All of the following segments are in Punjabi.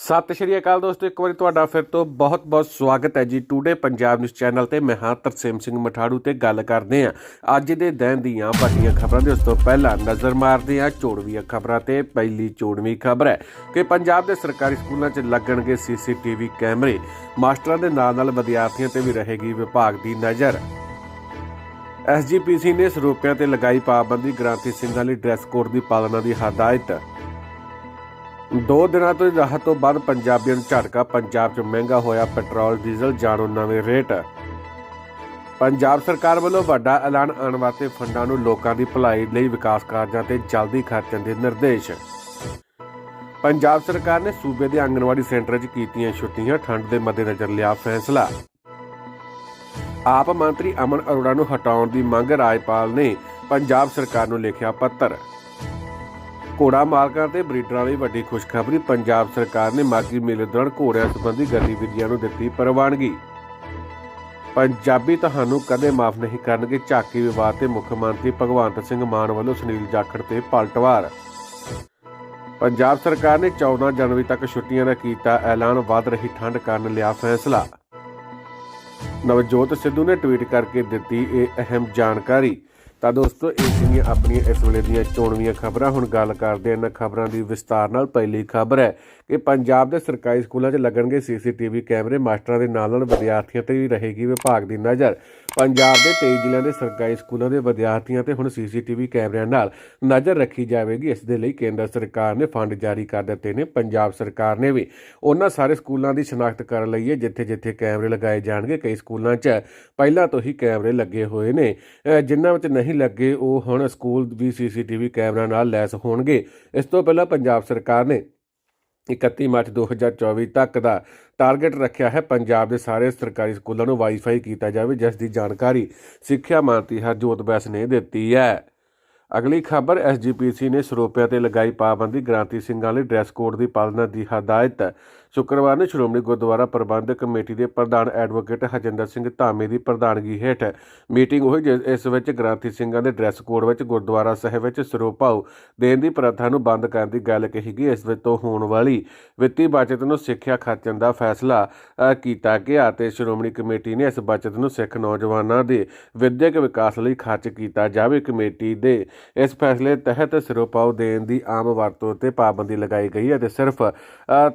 ਸਤਿ ਸ਼੍ਰੀ ਅਕਾਲ ਦੋਸਤੋ, ਇੱਕ ਵਾਰੀ ਤੁਹਾਡਾ ਫਿਰ ਤੋਂ ਬਹੁਤ-ਬਹੁਤ ਸਵਾਗਤ ਹੈ ਜੀ ਟੂਡੇ ਪੰਜਾਬ ਨਿਊਜ਼ ਚੈਨਲ ਤੇ ਮੈਂ ਹਾਂ ਤਰਸੇਮ ਸਿੰਘ ਮਠਾੜੂ ਤੇ ਗੱਲ ਕਰਦੇ ਹਾਂ। ਅੱਜ ਦੇ ਦਿਨ ਦੀਆਂ ਵੱਡੀਆਂ ਖਬਰਾਂ ਦੇ ਉਸ ਤੋਂ ਪਹਿਲਾਂ ਨਜ਼ਰ ਮਾਰਦੇ ਹਾਂ ਚੋਣਵੀਆਂ ਖਬਰਾਂ ਤੇ ਪਹਿਲੀ ਚੋਣਵੀਂ ਖਬਰ ਹੈ ਕਿ ਪੰਜਾਬ ਦੇ ਸਰਕਾਰੀ ਸਕੂਲਾਂ 'ਚ ਲੱਗਣਗੇ ਸੀਸੀਟੀਵੀ ਕੈਮਰੇ। ਮਾਸਟਰਾਂ ਦੇ ਨਾਲ-ਨਾਲ ਵਿਦਿਆਰਥੀਆਂ ਤੇ ਵੀ ਰਹੇਗੀ ਵਿਭਾਗ ਦੀ ਨਜ਼ਰ। ਐਸਜੀਪੀਸੀ ਨੇ ਸਰੋਪਿਆਂ ਤੇ ਲਗਾਈ ਪਾਬੰਦੀ ਗ੍ਰਾਂਤੀ ਸਿੰਘਾਂ ਲਈ ਡਰੈਸ ਕੋਡ ਦੀ ਪਾਲਣਾ ਦੀ ਹਦਾਇਤ। ਦੋ ਦਿਨਾਂ ਤੋਂ ਰਾਹਤ ਤੋਂ ਬਾਅਦ ਪੰਜਾਬੀਆਂ ਨੂੰ ਝਟਕਾ ਪੰਜਾਬ 'ਚ ਮਹਿੰਗਾ ਹੋਇਆ ਪੈਟਰੋਲ, ਡੀਜ਼ਲ ਜਾਣੋ ਨਵੇਂ ਰੇਟ। ਪੰਜਾਬ ਸਰਕਾਰ ਵੱਲੋਂ ਵੱਡਾ ਐਲਾਨ ਆਉਣ ਵਾਸਤੇ ਫੰਡਾਂ ਨੂੰ ਲੋਕਾਂ ਦੀ ਭਲਾਈ ਲਈ ਵਿਕਾਸ ਕਾਰਜਾਂ ਤੇ ਜਲਦੀ ਖਰਚਣ ਦੇ ਨਿਰਦੇਸ਼। ਪੰਜਾਬ ਸਰਕਾਰ ਨੇ ਸੂਬੇ ਦੇ ਆਂਗਣਵਾੜੀ ਸੈਂਟਰ 'ਚ ਕੀਤੀਆਂ ਛੁੱਟੀਆਂ, ਠੰਡ ਦੇ ਮੱਦੇਨਜ਼ਰ ਲਿਆ ਫੈਸਲਾ। ਆਪ ਮੰਤਰੀ ਅਮਨ ਅਰੋੜਾ ਨੂੰ ਹਟਾਉਣ ਦੀ ਮੰਗ ਰਾਜਪਾਲ ਨੇ ਪੰਜਾਬ ਸਰਕਾਰ ਨੂੰ ਲਿਖਿਆ ਪੱਤਰ। ਘੋੜਾ ਮਾਲਕਾਂ ਤੇ ਬਰੀਡਰਾਂ ਲਈ ਵੱਡੀ ਖੁਸ਼ਖਬਰੀ। ਪੰਜਾਬ ਸਰਕਾਰ ਨੇ ਮਾਗੀ ਮੇਲੇ ਦੌਰਾਨ ਘੋੜਿਆਂ ਸੰਬੰਧੀ ਗਤੀਵਿਧੀਆਂ ਨੂੰ ਦਿੱਤੀ ਪ੍ਰਵਾਨਗੀ। ਪੰਜਾਬੀ ਤੁਹਾਨੂੰ ਕਦੇ ਮਾਫ ਨਹੀਂ ਕਰਨਗੇ, ਝਾਕੀ ਵਿਵਾਦ ਤੇ ਮੁੱਖ ਮੰਤਰੀ ਭਗਵੰਤ ਸਿੰਘ ਮਾਨ ਵੱਲੋਂ ਸੁਨੀਲ ਜਾਖੜ ਤੇ ਪਲਟਵਾਰ। ਪੰਜਾਬ ਸਰਕਾਰ ਨੇ 14 ਜਨਵਰੀ ਤੱਕ ਛੁੱਟੀਆਂ ਦਾ ਕੀਤਾ ਐਲਾਨ, ਵੱਧ ਰਹੀ ਠੰਡ ਕਾਰਨ ਲਿਆ ਫੈਸਲਾ। ਨਵਜੋਤ ਸਿੱਧੂ ਨੇ ਟਵੀਟ ਕਰਕੇ ਦਿੱਤੀ ਇਹ ਅਹਿਮ ਜਾਣਕਾਰੀ। ਤਾਂ ਦੋਸਤੋ, ਇਹ ਜਿਹੜੀਆਂ ਆਪਣੀਆਂ ਇਸ ਵੇਲੇ ਦੀਆਂ ਚੋਣਵੀਆਂ ਖਬਰਾਂ। ਹੁਣ ਗੱਲ ਕਰਦੇ ਇਹਨਾਂ ਖਬਰਾਂ ਦੀ ਵਿਸਤਾਰ ਨਾਲ। ਪਹਿਲੀ ਖਬਰ ਹੈ ਕਿ ਪੰਜਾਬ ਦੇ ਸਰਕਾਰੀ ਸਕੂਲਾਂ 'ਚ ਲੱਗਣਗੇ ਸੀਸੀਟੀਵੀ ਕੈਮਰੇ। ਮਾਸਟਰਾਂ ਦੇ ਨਾਲ ਨਾਲ ਵਿਦਿਆਰਥੀਆਂ ਤੇ ਵੀ ਰਹੇਗੀ ਵਿਭਾਗ ਦੀ ਨਜ਼ਰ। ਪੰਜਾਬ ਦੇ 23 ਜ਼ਿਲ੍ਹਿਆਂ ਦੇ ਸਰਕਾਰੀ ਸਕੂਲਾਂ ਦੇ ਵਿਦਿਆਰਥੀਆਂ ਤੇ ਹੁਣ ਸੀਸੀਟੀਵੀ ਕੈਮਰਿਆਂ ਨਾਲ ਨਜ਼ਰ ਰੱਖੀ ਜਾਵੇਗੀ। ਇਸ ਦੇ ਲਈ ਕੇਂਦਰ ਸਰਕਾਰ ਨੇ ਫੰਡ ਜਾਰੀ ਕਰ ਦਿੱਤੇ ਨੇ। ਪੰਜਾਬ ਸਰਕਾਰ ਨੇ ਵੀ ਉਹਨਾਂ ਸਾਰੇ ਸਕੂਲਾਂ ਦੀ ਸ਼ਨਾਖਤ ਕਰ ਲਈ ਹੈ, ਜਿੱਥੇ-ਜਿੱਥੇ ਕੈਮਰੇ ਲਗਾਏ ਜਾਣਗੇ। ਕਈ ਸਕੂਲਾਂ 'ਚ ਪਹਿਲਾਂ ਤੋਂ ਹੀ ਕੈਮਰੇ ਲੱਗੇ ਹੋਏ ਨੇ। ਜਿਨ੍ਹਾਂ ਵਿੱਚ ਨਹੀਂ ਲੱਗੇ, ਉਹ ਹੁਣ ਸਕੂਲ ਵੀ ਸੀਸੀਟੀਵੀ ਕੈਮਰਾ ਨਾਲ ਲੈਸ ਹੋਣਗੇ। ਇਸ ਤੋਂ ਪਹਿਲਾਂ ਪੰਜਾਬ ਸਰਕਾਰ ਨੇ 31 ਮਾਰਚ 2024 ਤੱਕ ਦਾ ਟਾਰਗੇਟ ਰੱਖਿਆ ਹੈ। ਪੰਜਾਬ ਦੇ ਸਾਰੇ ਸਰਕਾਰੀ ਸਕੂਲਾਂ ਨੂੰ ਵਾਈਫਾਈ ਕੀਤਾ ਜਾਵੇ, ਜਿਸ ਦੀ ਜਾਣਕਾਰੀ ਸਿੱਖਿਆ ਮੰਤਰੀ ਹਰਜੋਤ ਬੈਸ ਨੇ ਦਿੱਤੀ ਹੈ। ਅਗਲੀ ਖਬਰ ਐਸਜੀਪੀਸੀ ਨੇ ਸਰੋਪਿਆਂ ਤੇ ਲਗਾਈ ਪਾਬੰਦੀ, ਗ੍ਰਾਂਤੀ ਸਿੰਘਾਂ ਲਈ ਡਰੈਸ ਕੋਡ ਦੀ ਪਾਲਣਾ ਦੀ ਹਦਾਇਤ ਸ਼ੁੱਕਰਵਾਰ ਨੂੰ ਸ਼੍ਰੋਮਣੀ ਗੁਰਦੁਆਰਾ ਪ੍ਰਬੰਧਕ ਕਮੇਟੀ ਦੇ ਪ੍ਰਧਾਨ ਐਡਵੋਕੇਟ ਹਜਿੰਦਰ ਸਿੰਘ ਧਾਮੇ ਦੀ ਪ੍ਰਧਾਨਗੀ ਹੇਠ ਮੀਟਿੰਗ ਹੋਈ, ਜਿਸ, ਇਸ ਵਿੱਚ ਗ੍ਰਾਂਤੀ ਸਿੰਘਾਂ ਦੇ ਡਰੈਸ ਕੋਡ ਵਿੱਚ ਗੁਰਦੁਆਰਾ ਸਾਹਿਬ ਵਿੱਚ ਸਰੋਪਾਉ ਦੇਣ ਦੀ ਪ੍ਰਥਾ ਨੂੰ ਬੰਦ ਕਰਨ ਦੀ ਗੱਲ ਕਹੀ ਗਈ। ਇਸ ਵਿੱਚ ਤੋਂ ਹੋਣ ਵਾਲੀ ਵਿੱਤੀ ਬਚਤ ਨੂੰ ਸਿੱਖਿਆ ਖਰਚਣ ਦਾ ਫੈਸਲਾ ਕੀਤਾ ਗਿਆ ਤੇ ਸ਼੍ਰੋਮਣੀ ਕਮੇਟੀ ਨੇ ਇਸ ਬਚਤ ਨੂੰ ਸਿੱਖ ਨੌਜਵਾਨਾਂ ਦੇ ਵਿਦਿਅਕ ਵਿਕਾਸ ਲਈ ਖਰਚ ਕੀਤਾ ਜਾਵੇ। ਕਮੇਟੀ ਦੇ ਇਸ ਫੈਸਲੇ ਤਹਿਤ ਸਿਰੋਪਾਉ ਦੇਣ ਦੀ ਆਮ ਵਰਤੋਂ ਤੇ ਪਾਬੰਦੀ ਲਗਾਈ ਗਈ ਹੈ ਤੇ ਸਿਰਫ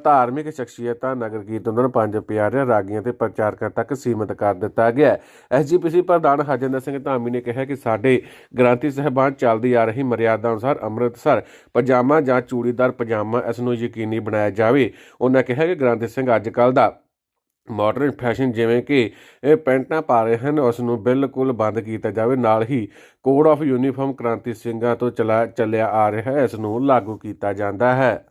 ਧਾਰਮਿਕ ਸ਼ਖਸੀਅਤਾਂ, ਨਗਰ ਕੀਰਤਨ ਪੰਜ ਪਿਆਰਿਆਂ, ਰਾਗੀਆਂ ਤੇ ਪ੍ਰਚਾਰਕਾਂ ਤੱਕ ਸੀਮਿਤ ਕਰ ਦਿੱਤਾ ਗਿਆ ਹੈ। ਐਸਜੀਪੀਸੀ ਪ੍ਰਧਾਨ ਹਰਜਿੰਦਰ ਸਿੰਘ ਧਾਮੀ ਨੇ ਕਿਹਾ ਕਿ ਸਾਡੇ ਗ੍ਰਾਂਤੀ ਸਹਿਬਾਨ ਚੱਲਦੀ ਆ ਰਹੀ ਮਰਿਆਦਾ ਅਨੁਸਾਰ ਅੰਮ੍ਰਿਤਸਰ ਪਜਾਮਾ ਜਾਂ ਚੂੜੀਦਾਰ ਪਜਾਮਾ ਇਸ ਨੂੰ ਯਕੀਨੀ ਬਣਾਇਆ ਜਾਵੇ। ਉਹਨਾਂ ਕਿਹਾ ਕਿ ਗ੍ਰਾਂਤੀ ਸਿੰਘ ਅੱਜ ਕੱਲ੍ਹ ਦਾ ਮਾਡਰਨ ਫੈਸ਼ਨ ਜਿਵੇਂ ਕਿ ਇਹ ਪੈਂਟਾਂ ਪਾ ਰਹੇ ਹਨ, ਉਸ ਨੂੰ ਬਿਲਕੁਲ ਬੰਦ ਕੀਤਾ ਜਾਵੇ। ਨਾਲ ਹੀ ਕੋਡ ਆਫ ਯੂਨੀਫਾਰਮ ਕ੍ਰਾਂਤੀ ਸਿੰਘਾਂ ਤੋਂ ਚਲਾ ਚੱਲਿਆ ਆ ਰਿਹਾ ਹੈ, ਇਸ ਨੂੰ ਲਾਗੂ ਕੀਤਾ ਜਾਂਦਾ ਹੈ।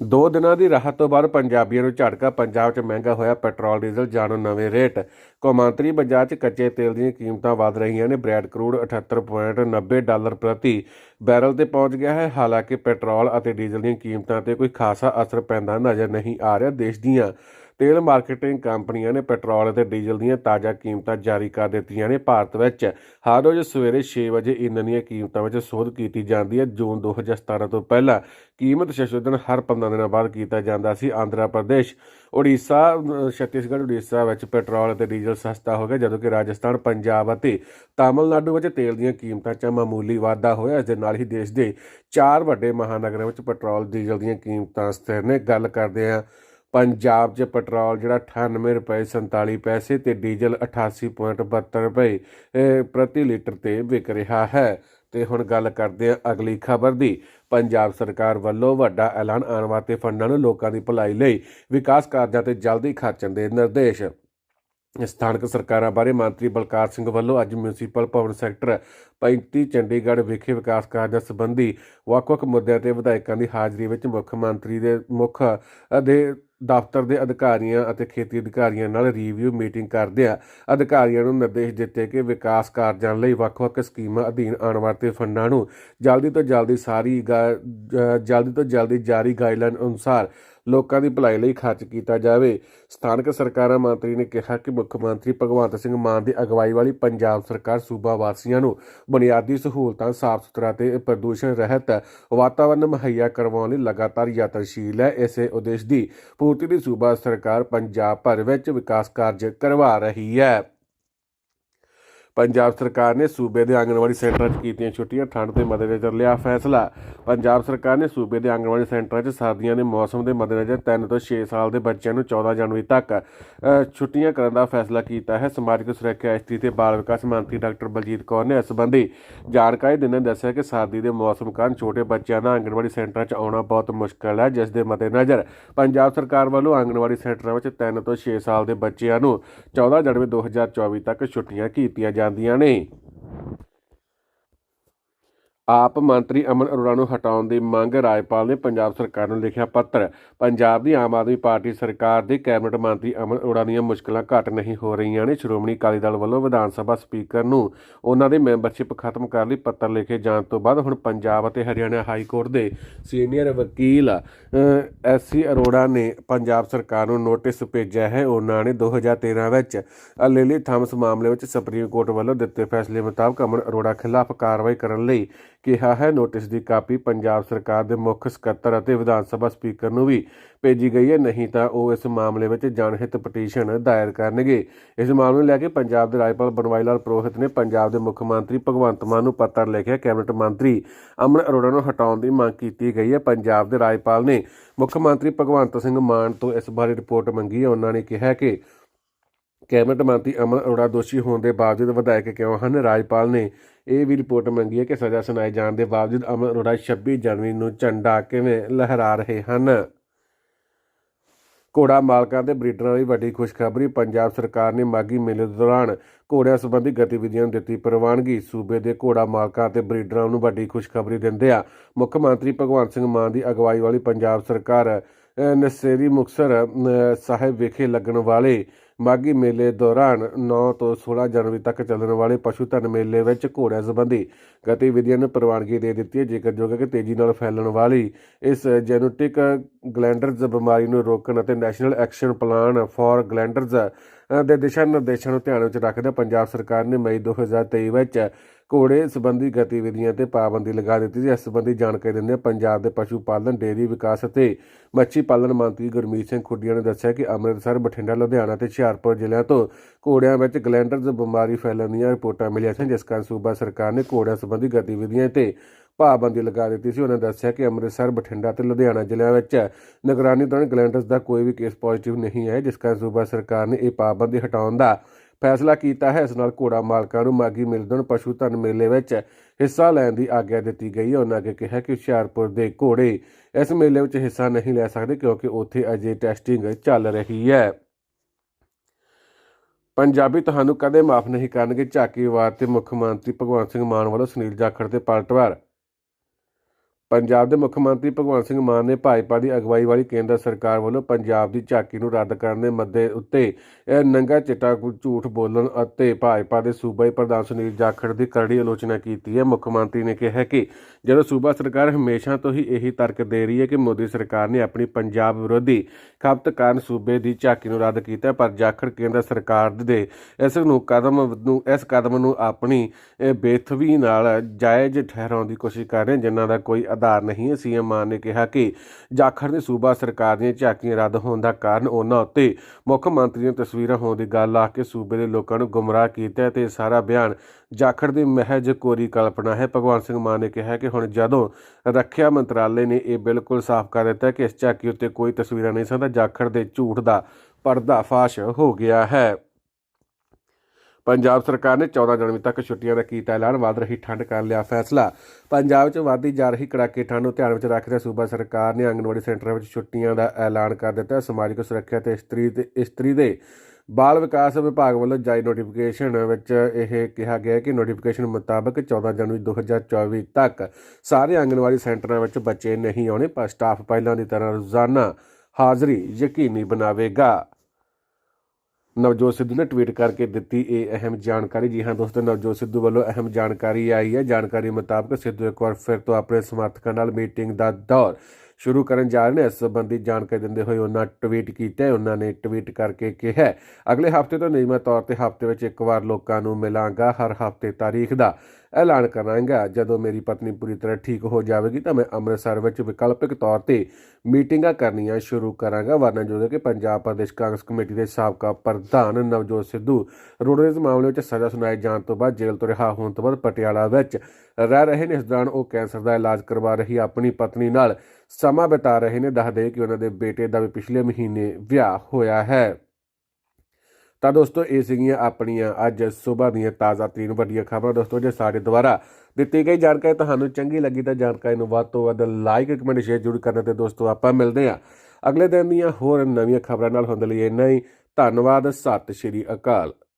ਦੋ ਦਿਨਾਂ ਦੀ ਰਾਹਤ ਤੋਂ ਬਾਅਦ ਪੰਜਾਬੀਆਂ ਨੂੰ ਝਟਕਾ, ਪੰਜਾਬ 'ਚ ਮਹਿੰਗਾ ਹੋਇਆ ਪੈਟਰੋਲ, ਡੀਜ਼ਲ ਜਾਣੋ ਨਵੇਂ ਰੇਟ। ਕੌਮਾਂਤਰੀ ਬਾਜ਼ਾਰ 'ਚ ਕੱਚੇ ਤੇਲ ਦੀਆਂ ਕੀਮਤਾਂ ਵਧ ਰਹੀਆਂ ਨੇ। ਬ੍ਰੈਡ ਕਰੂਡ 78.90 ਡਾਲਰ ਪ੍ਰਤੀ ਬੈਰਲ ਤੇ ਪਹੁੰਚ ਗਿਆ ਹੈ। ਹਾਲਾਂਕਿ ਪੈਟਰੋਲ ਅਤੇ ਡੀਜ਼ਲ ਦੀਆਂ ਕੀਮਤਾਂ ਤੇ ਕੋਈ ਖਾਸਾ ਅਸਰ ਪੈਂਦਾ ਨਜ਼ਰ ਨਹੀਂ ਆ ਰਿਹਾ। ਦੇਸ਼ ਦੀਆਂ ਤੇਲ ਮਾਰਕੀਟਿੰਗ ਕੰਪਨੀਆਂ ਨੇ ਪੈਟਰੋਲ ਅਤੇ ਡੀਜ਼ਲ ਦੀਆਂ ਤਾਜ਼ਾ ਕੀਮਤਾਂ ਜਾਰੀ ਕਰ ਦਿੱਤੀਆਂ ਨੇ ਭਾਰਤ ਵਿੱਚ। ਹਰ ਰੋਜ਼ ਸਵੇਰੇ 6 ਵਜੇ ਇਹਨਾਂ ਦੀਆਂ ਕੀਮਤਾਂ ਵਿੱਚ ਸੋਧ ਕੀਤੀ ਜਾਂਦੀ ਹੈ। ਜੂਨ 2017 ਤੋਂ ਪਹਿਲਾਂ ਕੀਮਤ ਸੰਸ਼ੋਧਨ ਹਰ 15 ਦਿਨਾਂ ਬਾਅਦ ਕੀਤਾ ਜਾਂਦਾ ਸੀ ਆਂਧਰਾ ਪ੍ਰਦੇਸ਼। ਉੜੀਸਾ ਅ, ਛੱਤੀਸਗੜ੍ਹ ਉੜੀਸਾ ਵਿੱਚ ਪੈਟਰੋਲ ਅਤੇ ਡੀਜ਼ਲ ਸਸਤਾ ਹੋ ਗਿਆ ਜਦੋਂ ਕਿ ਰਾਜਸਥਾਨ ਪੰਜਾਬ ਅਤੇ ਤਾਮਿਲਨਾਡੂ ਵਿੱਚ ਤੇਲ ਦੀਆਂ ਕੀਮਤਾਂ 'ਚ ਮਾਮੂਲੀ ਵਾਧਾ ਹੋਇਆ। ਇਸ ਦੇ ਨਾਲ ਹੀ ਦੇਸ਼ ਦੇ ਚਾਰ ਵੱਡੇ ਮਹਾਨਗਰਾਂ ਵਿੱਚ ਪੈਟਰੋਲ ਡੀਜ਼ਲ ਦੀਆਂ ਕੀਮਤਾਂ ਸਥਿਰ ਨੇ। ਗੱਲ ਕਰਦੇ ਹਾਂ ਪੰਜਾਬ 'ਚ ਪੈਟਰੋਲ ਜਿਹੜਾ 98 ਰੁਪਏ 47 ਪੈਸੇ ਤੇ ਡੀਜ਼ਲ 88.72 ਰੁਪਏ ਪ੍ਰਤੀ ਲੀਟਰ ਤੇ ਵਿਕ ਰਿਹਾ ਹੈ। ਤੇ ਹੁਣ ਗੱਲ ਕਰਦੇ ਹਾਂ ਅਗਲੀ ਖਬਰ ਦੀ। ਪੰਜਾਬ ਸਰਕਾਰ ਵੱਲੋਂ ਵੱਡਾ ਐਲਾਨ ਆਉਣ ਵਾਸਤੇ ਫੰਡਾਂ ਨੂੰ ਲੋਕਾਂ ਦੀ ਭਲਾਈ ਲਈ ਵਿਕਾਸ ਕਾਰਜਾਂ ਤੇ ਜਲਦੀ ਖਰਚਣ ਦੇ ਨਿਰਦੇਸ਼। ਸਥਾਨਕ ਸਰਕਾਰਾਂ ਬਾਰੇ ਮੰਤਰੀ ਬਲਕਾਰ ਸਿੰਘ ਵੱਲੋਂ ਅੱਜ ਮਿਊਨਿਸਪਲ ਭਵਨ ਸੈਕਟਰ 35 ਚੰਡੀਗੜ੍ਹ ਵਿਖੇ ਵਿਕਾਸ ਕਾਰਜਾਂ ਸੰਬੰਧੀ ਵੱਖ-ਵੱਖ ਮੁੱਦਿਆਂ ਤੇ ਵਿਧਾਇਕਾਂ ਦੀ ਹਾਜ਼ਰੀ ਵਿੱਚ ਮੁੱਖ ਮੰਤਰੀ ਦੇ ਮੁੱਖ ਦੇ ਦਫ਼ਤਰ ਦੇ ਅਧਿਕਾਰੀਆਂ ਅਤੇ ਖੇਤੀ ਅਧਿਕਾਰੀਆਂ ਨਾਲ ਰਿਵਿਊ ਮੀਟਿੰਗ ਕਰਦਿਆਂ ਅਧਿਕਾਰੀਆਂ ਨੂੰ ਨਿਰਦੇਸ਼ ਦਿੱਤੇ ਕਿ ਵਿਕਾਸ ਕਾਰਜਾਂ ਲਈ ਵੱਖ-ਵੱਖ ਸਕੀਮਾਂ ਅਧੀਨ ਆਉਣ ਵਾਲੇ ਫੰਡਾਂ ਨੂੰ ਜਲਦੀ ਤੋਂ ਜਲਦੀ ਸਾਰੀ ਗਾ- ਜਲਦੀ ਤੋਂ ਜਲਦੀ ਜਾਰੀ ਗਾਈਡਲਾਈਨ ਅਨੁਸਾਰ ਲੋਕਾਂ ਦੀ ਭਲਾਈ ਲਈ ਖਰਚ ਕੀਤਾ ਜਾਵੇ। ਸਥਾਨਕ ਸਰਕਾਰਾਂ ਮੰਤਰੀ ਨੇ ਕਿਹਾ ਕਿ ਮੁੱਖ ਮੰਤਰੀ ਭਗਵੰਤ ਸਿੰਘ ਮਾਨ ਦੀ ਅਗਵਾਈ ਵਾਲੀ ਪੰਜਾਬ ਸਰਕਾਰ ਸੂਬਾ ਵਾਸੀਆਂ ਨੂੰ ਬੁਨਿਆਦੀ ਸਹੂਲਤਾਂ, ਸਾਫ਼ ਸੁਥਰਾ ਤੇ ਪ੍ਰਦੂਸ਼ਣ ਰਹਿਤ ਵਾਤਾਵਰਣ ਮੁਹੱਈਆ ਕਰਵਾਉਣ ਲਈ ਲਗਾਤਾਰ ਯਤਨਸ਼ੀਲ ਹੈ। ਇਸੇ ਉਦੇਸ਼ ਦੀ ਪੂਰਤੀ ਲਈ ਸੂਬਾ ਸਰਕਾਰ ਪੰਜਾਬ ਭਰ ਵਿੱਚ ਵਿਕਾਸ ਕਾਰਜ ਕਰਵਾ ਰਹੀ ਹੈ। ਪੰਜਾਬ ਸਰਕਾਰ ਨੇ ਸੂਬੇ ਦੇ ਆਂਗਣਵਾੜੀ ਸੈਂਟਰਾਂ 'ਚ ਕੀਤੀਆਂ ਛੁੱਟੀਆਂ, ਠੰਡ ਦੇ ਮੱਦੇਨਜ਼ਰ ਲਿਆ ਫੈਸਲਾ। ਪੰਜਾਬ ਸਰਕਾਰ ਨੇ ਸੂਬੇ ਦੇ ਆਂਗਣਵਾੜੀ ਸੈਂਟਰਾਂ 'ਚ ਸਰਦੀਆਂ ਦੇ ਮੌਸਮ ਦੇ ਮੱਦੇਨਜ਼ਰ 3 ਤੋਂ 6 ਸਾਲ ਦੇ ਬੱਚਿਆਂ ਨੂੰ 14 ਜਨਵਰੀ ਤੱਕ ਛੁੱਟੀਆਂ ਕਰਨ ਦਾ ਫੈਸਲਾ ਕੀਤਾ ਹੈ। ਸਮਾਜਿਕ ਸੁਰੱਖਿਆ ਇਸਤਰੀ ਤੇ ਬਾਲ ਵਿਕਾਸ ਮੰਤਰੀ ਡਾਕਟਰ ਬਲਜੀਤ ਕੌਰ ਨੇ ਇਸ ਸੰਬੰਧੀ ਜਾਣਕਾਰੀ ਦਿੰਦੇ ਦੱਸਿਆ ਕਿ ਸਰਦੀ ਦੇ ਮੌਸਮ ਕਾਰਨ ਛੋਟੇ ਬੱਚਿਆਂ ਦਾ ਆਂਗਣਵਾੜੀ ਸੈਂਟਰਾਂ 'ਚ ਆਉਣਾ ਬਹੁਤ ਮੁਸ਼ਕਲ ਹੈ, ਜਿਸ ਦੇ ਮੱਦੇਨਜ਼ਰ ਪੰਜਾਬ ਸਰਕਾਰ ਵੱਲੋਂ ਆਂਗਣਵਾੜੀ ਸੈਂਟਰਾਂ ਵਿੱਚ 3 ਤੋਂ 6 ਸਾਲ ਦੇ ਬੱਚਿਆਂ ਨੂੰ 14 ਜਨਵਰੀ 2024 ਤੱਕ ਛੁੱਟੀਆਂ ਕੀਤੀਆਂ ਜਾਂਦੀਆਂ ਨੇ। ਆਪ ਮੰਤਰੀ ਅਮਨ ਅਰੋੜਾ ਨੂੰ ਹਟਾਉਣ ਦੀ ਮੰਗ ਰਾਜਪਾਲ ਨੇ ਪੰਜਾਬ ਸਰਕਾਰ ਨੂੰ ਲਿਖਿਆ ਪੱਤਰ। ਪੰਜਾਬ ਦੀ ਆਮ ਆਦਮੀ ਪਾਰਟੀ ਸਰਕਾਰ ਦੇ ਕੈਬਨਿਟ ਮੰਤਰੀ ਅਮਨ ਅਰੋੜਾ ਦੀਆਂ ਮੁਸ਼ਕਲਾਂ ਘੱਟ ਨਹੀਂ ਹੋ ਰਹੀਆਂ ਨੇ। ਸ਼੍ਰੋਮਣੀ ਅਕਾਲੀ ਦਲ ਵੱਲੋਂ ਵਿਧਾਨ ਸਭਾ ਸਪੀਕਰ ਨੂੰ ਉਹਨਾਂ ਦੀ ਮੈਂਬਰਸ਼ਿਪ ਖਤਮ ਕਰਨ ਲਈ ਪੱਤਰ ਲਿਖੇ ਜਾਣ ਤੋਂ ਬਾਅਦ ਹੁਣ ਪੰਜਾਬ ਅਤੇ ਹਰਿਆਣਾ ਹਾਈ ਕੋਰਟ ਦੇ ਸੀਨੀਅਰ ਵਕੀਲ ਐਸ ਸੀ ਅਰੋੜਾ ਨੇ ਪੰਜਾਬ ਸਰਕਾਰ ਨੂੰ ਨੋਟਿਸ ਭੇਜਿਆ ਹੈ। ਉਹਨਾਂ ਨੇ 2013 ਵਿੱਚ ਅਲੇਲੀ ਥਾਮਸ ਮਾਮਲੇ ਵਿੱਚ ਸੁਪਰੀਮ ਕੋਰਟ ਵੱਲੋਂ ਦਿੱਤੇ ਫੈਸਲੇ ਮੁਤਾਬਕ ਅਮਨ ਅਰੋੜਾ ਖਿਲਾਫ ਕਾਰਵਾਈ ਕਰਨ ਲਈ ਕਿਹਾ ਹੈ। ਨੋਟਿਸ ਦੀ ਕਾਪੀ ਪੰਜਾਬ ਸਰਕਾਰ ਦੇ ਮੁੱਖ ਸਕੱਤਰ ਅਤੇ ਵਿਧਾਨ ਸਭਾ ਸਪੀਕਰ ਨੂੰ ਵੀ ਭੇਜੀ ਗਈ ਹੈ। ਨਹੀਂ ਤਾਂ ਉਹ ਇਸ ਮਾਮਲੇ ਵਿੱਚ ਜਨਹਿਤ ਪਟੀਸ਼ਨ ਦਾਇਰ ਕਰਨਗੇ। ਇਸ ਮਾਮਲੇ ਨੂੰ ਲੈ ਕੇ ਪੰਜਾਬ ਦੇ ਰਾਜਪਾਲ ਬਨਵਾਈ ਲਾਲ ਪ੍ਰੋਹਿਤ ਨੇ ਪੰਜਾਬ ਦੇ ਮੁੱਖ ਮੰਤਰੀ ਭਗਵੰਤ ਮਾਨ ਨੂੰ ਪੱਤਰ ਲਿਖਿਆ। ਕੈਬਨਿਟ ਮੰਤਰੀ ਅਮਨ ਅਰੋੜਾ ਨੂੰ ਹਟਾਉਣ ਦੀ ਮੰਗ ਕੀਤੀ ਗਈ ਹੈ। ਪੰਜਾਬ ਦੇ ਰਾਜਪਾਲ ਨੇ ਮੁੱਖ ਮੰਤਰੀ ਭਗਵੰਤ ਸਿੰਘ ਮਾਨ ਤੋਂ ਇਸ ਬਾਰੇ ਰਿਪੋਰਟ ਮੰਗੀ ਹੈ। ਉਹਨਾਂ ਨੇ ਕਿਹਾ ਕਿ ਕੈਬਨਿਟ ਮੰਤਰੀ ਅਮਨ ਅਰੋੜਾ ਦੋਸ਼ੀ ਹੋਣ ਦੇ ਬਾਵਜੂਦ ਵਿਧਾਇਕ ਕਿਉਂ ਹਨ? ਰਾਜਪਾਲ ਨੇ ਇਹ ਵੀ ਰਿਪੋਰਟ ਮੰਗੀ ਹੈ ਕਿ ਸਜ਼ਾ ਸੁਣਾਏ ਜਾਣ ਦੇ ਬਾਵਜੂਦ ਅਮਨ ਅਰੋੜਾ 26 ਜਨਵਰੀ ਨੂੰ ਝੰਡਾ ਕਿਵੇਂ ਲਹਿਰਾ ਰਹੇ ਹਨ? ਘੋੜਾ ਮਾਲਕਾਂ ਤੇ ਬਰੀਡਰਾਂ ਲਈ ਵੱਡੀ ਖੁਸ਼ਖਬਰੀ, ਪੰਜਾਬ ਸਰਕਾਰ ਨੇ ਮਾਗੀ ਮੇਲੇ ਦੌਰਾਨ ਘੋੜਿਆਂ ਸੰਬੰਧੀ ਗਤੀਵਿਧੀਆਂ ਨੂੰ ਦਿੱਤੀ ਪ੍ਰਵਾਨਗੀ। ਸੂਬੇ ਦੇ ਘੋੜਾ ਮਾਲਕਾਂ ਤੇ ਬਰੀਡਰਾਂ ਨੂੰ ਵੱਡੀ ਖੁਸ਼ਖਬਰੀ ਦਿੰਦੇ ਆ। ਮੁੱਖ ਮੰਤਰੀ ਭਗਵੰਤ ਸਿੰਘ ਮਾਨ ਦੀ ਅਗਵਾਈ ਵਾਲੀ ਪੰਜਾਬ ਸਰਕਾਰ ਨਸੇਰੀ ਮੁਕਤਸਰ ਸਾਹਿਬ ਵਿਖੇ ਲੱਗਣ ਵਾਲੇ ਮਾਗੀ ਮੇਲੇ ਦੌਰਾਨ 9 ਤੋਂ 16 ਜਨਵਰੀ ਤੱਕ ਚੱਲਣ ਵਾਲੇ ਪਸ਼ੂ ਧਨ ਮੇਲੇ ਵਿੱਚ ਘੋੜਿਆਂ ਸੰਬੰਧੀ ਗਤੀਵਿਧੀਆਂ ਨੂੰ ਪ੍ਰਵਾਨਗੀ ਦੇ ਦਿੱਤੀ ਹੈ। ਜੇਕਰਯੋਗ ਜੋ ਕਿ ਤੇਜ਼ੀ ਨਾਲ ਫੈਲਣ ਵਾਲੀ ਇਸ ਜੈਨੋਟਿਕ ਗਲੈਂਡਰਜ਼ ਬਿਮਾਰੀ ਨੂੰ ਰੋਕਣ ਅਤੇ national action plan for glanders ਦੇ ਦਿਸ਼ਾ ਨਿਰਦੇਸ਼ਾਂ ਨੂੰ ਧਿਆਨ ਵਿੱਚ ਰੱਖਦੇ ਪੰਜਾਬ ਸਰਕਾਰ ਨੇ ਮਈ 2023 ਵਿੱਚ ਘੋੜੇ ਸੰਬੰਧੀ ਗਤੀਵਿਧੀਆਂ ਤੇ ਪਾਬੰਦੀ ਲਗਾ ਦਿੱਤੀ ਸੀ। ਇਸ ਸੰਬੰਧੀ ਜਾਣਕਾਰੀ ਦਿੰਦੇ ਪੰਜਾਬ ਦੇ ਪਸ਼ੂ ਪਾਲਣ, ਡੇਅਰੀ ਵਿਕਾਸ ਅਤੇ ਮੱਛੀ ਪਾਲਣ ਮੰਤਰੀ ਗੁਰਮੀਤ ਸਿੰਘ ਖੁੱਡੀਆਂ ਨੇ ਦੱਸਿਆ ਕਿ ਅੰਮ੍ਰਿਤਸਰ, ਬਠਿੰਡਾ, ਲੁਧਿਆਣਾ ਤੇ ਹੁਸ਼ਿਆਰਪੁਰ ਜ਼ਿਲ੍ਹਿਆਂ ਤੋਂ ਘੋੜਿਆਂ ਵਿੱਚ ਗਲੈਂਡਰਜ਼ ਬਿਮਾਰੀ ਫੈਲਣ ਦੀਆਂ ਰਿਪੋਰਟਾਂ ਮਿਲੀਆਂ ਸਨ, ਜਿਸ ਕਾਰਨ ਸੂਬਾ ਸਰਕਾਰ ਨੇ ਘੋੜਿਆਂ ਸੰਬੰਧੀ ਗਤੀਵਿਧੀਆਂ ਤੇ ਪਾਬੰਦੀ ਲਗਾ ਦਿੱਤੀ ਸੀ। ਉਹਨਾਂ ਦੱਸਿਆ ਕਿ ਅੰਮ੍ਰਿਤਸਰ, ਬਠਿੰਡਾ ਤੇ ਲੁਧਿਆਣਾ ਜ਼ਿਲ੍ਹਿਆਂ ਵਿੱਚ ਨਿਗਰਾਨੀ ਦੌਰਾਨ ਗਲੈਂਡਰਜ਼ ਦਾ ਕੋਈ ਵੀ ਕੇਸ ਪੋਜ਼ਿਟਿਵ ਨਹੀਂ ਹੈ ਜਿਸ ਕਾਰਨ ਸੂਬਾ ਸਰਕਾਰ ਨੇ ਇਹ ਪਾਬੰਦੀ ਹਟਾਉਣ ਦਾ ਫੈਸਲਾ ਕੀਤਾ ਹੈ। ਇਸ ਨਾਲ ਘੋੜਾ ਮਾਲਕਾਂ ਨੂੰ ਮਾਗੀ ਮਿਲਦਣ ਪਸ਼ੂ ਧਨ ਮੇਲੇ ਵਿੱਚ ਹਿੱਸਾ ਲੈਣ ਦੀ ਆਗਿਆ ਦਿੱਤੀ ਗਈ। ਹੈ ਉਹਨਾਂ ਅੱਗੇ ਕਿਹਾ ਕਿ ਹੁਸ਼ਿਆਰਪੁਰ ਦੇ ਘੋੜੇ ਇਸ ਮੇਲੇ ਵਿੱਚ ਹਿੱਸਾ ਨਹੀਂ ਲੈ ਸਕਦੇ ਕਿਉਂਕਿ ਉੱਥੇ ਅਜੇ ਟੈਸਟਿੰਗ ਚੱਲ ਰਹੀ ਹੈ। ਪੰਜਾਬੀ ਤੁਹਾਨੂੰ ਕਦੇ ਮਾਫ ਨਹੀਂ ਕਰਨਗੇ। ਝਾਕੀਵਾਰ ਤੇ ਮੁੱਖ ਮੰਤਰੀ ਭਗਵੰਤ ਸਿੰਘ ਮਾਨ ਵੱਲੋਂ ਸੁਨੀਲ ਜਾਖੜ ਤੇ ਪਲਟਵਾਰ ਪੰਜਾਬ ਦੇ ਮੁੱਖ ਮੰਤਰੀ ਭਗਵੰਤ ਸਿੰਘ ਮਾਨ ਨੇ ਭਾਜਪਾ ਦੀ ਅਗਵਾਈ ਵਾਲੀ ਕੇਂਦਰ ਸਰਕਾਰ ਵੱਲੋਂ ਪੰਜਾਬ ਦੀ ਝਾਕੀ ਨੂੰ ਰੱਦ ਕਰਨ ਦੇ ਮੱਦੇ ਉੱਤੇ, ਇਹ ਨੰਗਾ ਚਿੱਟਾ ਝੂਠ ਬੋਲਣ ਅਤੇ ਭਾਜਪਾ ਦੇ ਸੂਬਾਈ ਪ੍ਰਧਾਨ ਸੁਨੀਲ ਜਾਖੜ ਦੀ ਕਰੜੀ ਆਲੋਚਨਾ ਕੀਤੀ ਹੈ। ਮੁੱਖ ਮੰਤਰੀ ਨੇ ਕਿਹਾ ਕਿ ਜਦੋਂ ਸੂਬਾ ਸਰਕਾਰ ਹਮੇਸ਼ਾ ਤੋਂ ਹੀ ਇਹੀ ਤਰਕ ਦੇ ਰਹੀ ਹੈ ਕਿ ਮੋਦੀ ਸਰਕਾਰ ਨੇ ਆਪਣੀ ਪੰਜਾਬ ਵਿਰੋਧੀ ਖਪਤ ਕਾਰਨ ਸੂਬੇ ਦੀ ਝਾਕੀ ਨੂੰ ਰੱਦ ਕੀਤਾ ਪਰ ਜਾਖੜ ਕੇਂਦਰ ਸਰਕਾਰ ਦੇ ਇਸ ਨੂੰ ਕਦਮ ਨੂੰ, ਇਸ ਕਦਮ ਨੂੰ ਆਪਣੀ ਬੇਥਵੀ ਨਾਲ ਜਾਇਜ਼ ਠਹਿਰਾਉਣ ਦੀ ਕੋਸ਼ਿਸ਼ ਕਰ ਰਹੇ ਜਿਨ੍ਹਾਂ ਦਾ ਕੋਈ ਆਧਾਰ ਨਹੀਂ। ਹੈ ਸੀਐਮ ਮਾਨ ਨੇ ਕਿਹਾ ਕਿ ਜਾਖੜ ਨੇ ਸੂਬਾ ਸਰਕਾਰ ਦੀਆਂ ਝਾਕੀਆਂ ਰੱਦ ਹੋਣ ਦਾ ਕਾਰਨ ਉਹਨਾਂ ਉੱਤੇ ਮੁੱਖ ਮੰਤਰੀ ਦੀਆਂ ਤਸਵੀਰਾਂ ਹੋਣ ਦੀ ਗੱਲ ਆ ਕੇ ਸੂਬੇ ਦੇ ਲੋਕਾਂ ਨੂੰ ਗੁੰਮਰਾਹ ਕੀਤਾ ਹੈ ਤੇ ਇਹ ਸਾਰਾ ਬਿਆਨ ਜਾਖੜ ਦੀ ਮਹਿਜ ਕੋਰੀ ਕਲਪਨਾ ਹੈ। ਭਗਵਾਨ ਸਿੰਘ ਮਾਨ ਨੇ ਕਿਹਾ ਕਿ ਹੁਣ ਜਦੋਂ ਰੱਖਿਆ ਮੰਤਰਾਲੇ ਨੇ ਇਹ ਬਿਲਕੁਲ ਸਾਫ਼ ਕਰ ਦਿੱਤਾ ਕਿ ਇਸ ਝਾਕੀ ਉੱਤੇ ਕੋਈ ਤਸਵੀਰਾਂ ਨਹੀਂ ਸਨ ਤਾਂ ਜਾਖੜ ਦੇ ਝੂਠ ਦਾ ਪਰਦਾਫਾਸ਼ ਹੋ ਗਿਆ ਹੈ। ਪੰਜਾਬ ਸਰਕਾਰ ਨੇ 14 ਜਨਵਰੀ ਤੱਕ ਛੁੱਟੀਆਂ ਦਾ ਕੀਤਾ ਐਲਾਨ, ਵੱਧ ਰਹੀ ਠੰਡ ਕਰ ਲਿਆ ਫੈਸਲਾ। ਪੰਜਾਬ 'ਚ ਵੱਧਦੀ ਜਾ ਰਹੀ ਕੜਾਕੇ ਠੰਡ ਨੂੰ ਧਿਆਨ ਵਿੱਚ ਰੱਖਦੇ ਸੂਬਾ ਸਰਕਾਰ ਨੇ ਆਂਗਣਵਾੜੀ ਸੈਂਟਰਾਂ ਵਿੱਚ ਛੁੱਟੀਆਂ ਦਾ ਐਲਾਨ ਕਰ ਦਿੱਤਾ। ਸਮਾਜਿਕ ਸੁਰੱਖਿਆ ਤੇ ਇਸਤਰੀ ਤੇ ਇਸਤਰੀ ਦੇ ਬਾਲ ਵਿਕਾਸ ਵਿਭਾਗ ਵੱਲੋਂ ਜਾਰੀ ਨੋਟੀਫਿਕੇਸ਼ਨ ਵਿੱਚ ਇਹ ਕਿਹਾ ਗਿਆ ਹੈ ਕਿ ਨੋਟੀਫਿਕੇਸ਼ਨ ਮੁਤਾਬਕ 14 ਜਨਵਰੀ 2024 ਤੱਕ ਸਾਰੇ ਆਂਗਣਵਾੜੀ ਸੈਂਟਰਾਂ ਵਿੱਚ ਬੱਚੇ ਨਹੀਂ ਆਉਣੇ, ਪਰ ਸਟਾਫ ਪਹਿਲਾਂ ਦੀ ਤਰ੍ਹਾਂ ਰੋਜ਼ਾਨਾ ਹਾਜ਼ਰੀ ਯਕੀਨੀ ਬਣਾਵੇਗਾ। ਨਵਜੋਤ ਸਿੱਧੂ ਨੇ ਟਵੀਟ ਕਰਕੇ ਦਿੱਤੀ ਇਹ ਅਹਿਮ ਜਾਣਕਾਰੀ। ਜੀ ਹਾਂ ਦੋਸਤੋ, ਨਵਜੋਤ ਸਿੱਧੂ ਵੱਲੋਂ ਅਹਿਮ ਜਾਣਕਾਰੀ ਆਈ ਹੈ। ਜਾਣਕਾਰੀ ਮੁਤਾਬਕ ਸਿੱਧੂ ਇੱਕ ਵਾਰ ਫਿਰ ਤੋਂ ਆਪਣੇ ਸਮਰਥਕਾਂ ਨਾਲ ਮੀਟਿੰਗ ਦਾ ਦੌਰ ਸ਼ੁਰੂ ਕਰਨ ਜਾ ਰਹੇ ਨੇ। ਇਸ ਸੰਬੰਧੀ ਜਾਣਕਾਰੀ ਦਿੰਦੇ ਹੋਏ ਉਹਨਾਂ ਟਵੀਟ ਕੀਤਾ। ਹੈ ਉਹਨਾਂ ਨੇ ਟਵੀਟ ਕਰਕੇ ਕਿਹਾ, ਅਗਲੇ ਹਫ਼ਤੇ ਤੋਂ ਨਿਯਮਿਤ ਤੌਰ ਤੇ ਹਫ਼ਤੇ ਵਿੱਚ ਇੱਕ ਵਾਰ ਲੋਕਾਂ ਨੂੰ ਮਿਲਾਂਗਾ। ਹਰ ਹਫ਼ਤੇ ਤਾਰੀਖ ਦਾ ਐਲਾਨ ਕਰਾਂਗਾ। ਜਦੋਂ ਮੇਰੀ ਪਤਨੀ ਪੂਰੀ ਤਰ੍ਹਾਂ ਠੀਕ ਹੋ ਜਾਵੇਗੀ ਤਾਂ ਮੈਂ ਅੰਮ੍ਰਿਤਸਰ ਵਿੱਚ ਵਿਕਲਪਿਕ ਤੌਰ ਤੇ ਮੀਟਿੰਗਾਂ ਕਰਨੀਆਂ ਸ਼ੁਰੂ ਕਰਾਂਗਾ। ਵਰਨਾ ਹੈ ਕਿ ਪੰਜਾਬ ਪ੍ਰਦੇਸ਼ ਕਾਂਗਰਸ ਕਮੇਟੀ ਦੇ ਸਾਬਕਾ ਪ੍ਰਧਾਨ ਨਵਜੋਤ ਸਿੱਧੂ ਰੋਡਰੇਜ਼ ਮਾਮਲੇ ਵਿੱਚ ਸਜ਼ਾ ਸੁਣਾਏ ਜਾਣ ਤੋਂ ਬਾਅਦ ਜੇਲ੍ਹ ਤੋਂ ਰਿਹਾ ਹੋਣ ਤੋਂ ਬਾਅਦ ਪਟਿਆਲਾ ਵਿੱਚ ਰਹਿ ਰਹੇ ਨੇ। ਇਸ ਦੌਰਾਨ ਉਹ ਕੈਂਸਰ ਦਾ ਇਲਾਜ ਕਰਵਾ ਰਹੀ ਆਪਣੀ ਪਤਨੀ ਨਾਲ ਸਮਾਂ ਬਿਤਾ ਰਹੇ ਨੇ। ਦੱਸਦੇ ਕਿ ਉਹਨਾਂ ਦੇ ਬੇਟੇ ਦਾ ਵੀ ਪਿਛਲੇ ਮਹੀਨੇ ਵਿਆਹ ਹੋਇਆ ਹੈ। ਤਾਂ ਦੋਸਤੋ, ਇਹ ਸੀਗੀਆਂ ਆਪਣੀਆਂ ਅੱਜ ਸਵੇਰ ਦੀਆਂ ਤਾਜ਼ਾ ਤਰੀਨ ਵੱਡੀਆਂ ਖਬਰਾਂ। ਦੋਸਤੋ, ਜੇ ਸਾਡੇ ਦੁਆਰਾ ਦਿੱਤੀ ਗਈ ਜਾਣਕਾਰੀ ਤੁਹਾਨੂੰ ਚੰਗੀ ਲੱਗੀ ਤਾਂ ਜਾਣਕਾਰੀ ਨੂੰ ਵੱਧ ਤੋਂ ਵੱਧ ਲਾਈਕ ਕਮੈਂਟ ਸ਼ੇਅਰ ਜ਼ਰੂਰ ਕਰਨਾ ਤੇ ਦੋਸਤੋ, ਆਪਾਂ ਮਿਲਦੇ ਹਾਂ ਅਗਲੇ ਦਿਨ ਦੀਆਂ ਹੋਰ ਨਵੀਆਂ ਖਬਰਾਂ ਨਾਲ। ਹੁੰਦੇ ਲਈ ਇੰਨਾ ਹੀ। ਧੰਨਵਾਦ, ਸਤਿ ਸ਼੍ਰੀ ਅਕਾਲ।